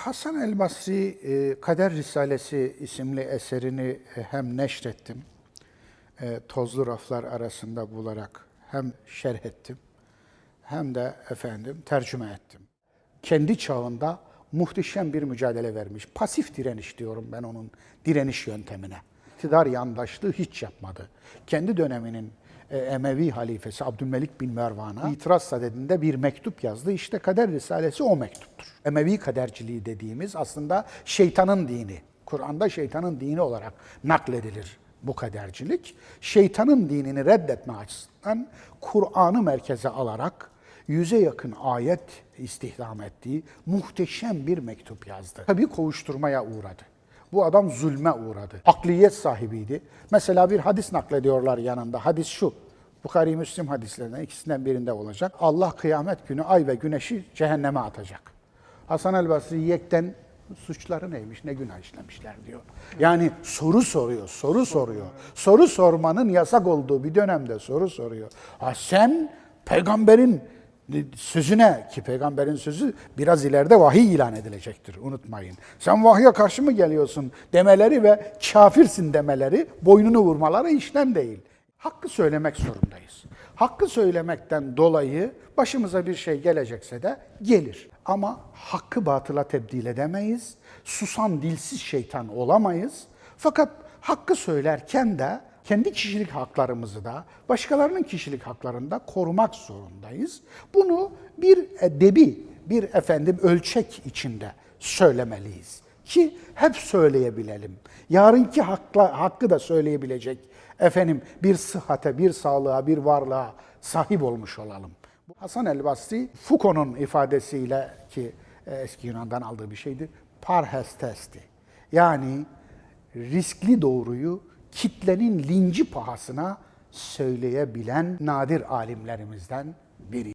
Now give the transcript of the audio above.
Hasan el Basri e, Kader Risalesi isimli eserini e, hem neşrettim, e, tozlu raflar arasında bularak hem şerh ettim, hem de efendim tercüme ettim. Kendi çağında muhteşem bir mücadele vermiş. Pasif direniş diyorum ben onun direniş yöntemine. İktidar yandaşlığı hiç yapmadı. Kendi döneminin Emevi halifesi Abdülmelik bin Mervan'a itiraz sadedinde bir mektup yazdı. İşte Kader Risalesi o mektuptur. Emevi kaderciliği dediğimiz aslında şeytanın dini. Kur'an'da şeytanın dini olarak nakledilir bu kadercilik. Şeytanın dinini reddetme açısından Kur'an'ı merkeze alarak yüze yakın ayet istihdam ettiği muhteşem bir mektup yazdı. Tabii kovuşturmaya uğradı. Bu adam zulme uğradı. Akliyet sahibiydi. Mesela bir hadis naklediyorlar yanında. Hadis şu. Bukhari Müslim hadislerinden ikisinden birinde olacak. Allah kıyamet günü ay ve güneşi cehenneme atacak. Hasan el Basri yekten suçları neymiş, ne günah işlemişler diyor. Yani soru soruyor, soru soruyor. Soru sormanın yasak olduğu bir dönemde soru soruyor. Ha sen peygamberin sözüne ki peygamberin sözü biraz ileride vahiy ilan edilecektir unutmayın. Sen vahye karşı mı geliyorsun demeleri ve kafirsin demeleri boynunu vurmaları işten değil. Hakkı söylemek zorundayız. Hakkı söylemekten dolayı başımıza bir şey gelecekse de gelir. Ama hakkı batıla tebdil edemeyiz. Susan dilsiz şeytan olamayız. Fakat hakkı söylerken de kendi kişilik haklarımızı da başkalarının kişilik haklarını da korumak zorundayız. Bunu bir debi, bir efendim ölçek içinde söylemeliyiz ki hep söyleyebilelim. Yarınki hakla, hakkı da söyleyebilecek efendim bir sıhhate, bir sağlığa, bir varlığa sahip olmuş olalım. Bu Hasan el Basri Foucault'un ifadesiyle ki e, eski Yunan'dan aldığı bir şeydi. Parhestesti. Yani riskli doğruyu kitlenin linci pahasına söyleyebilen nadir alimlerimizden biri.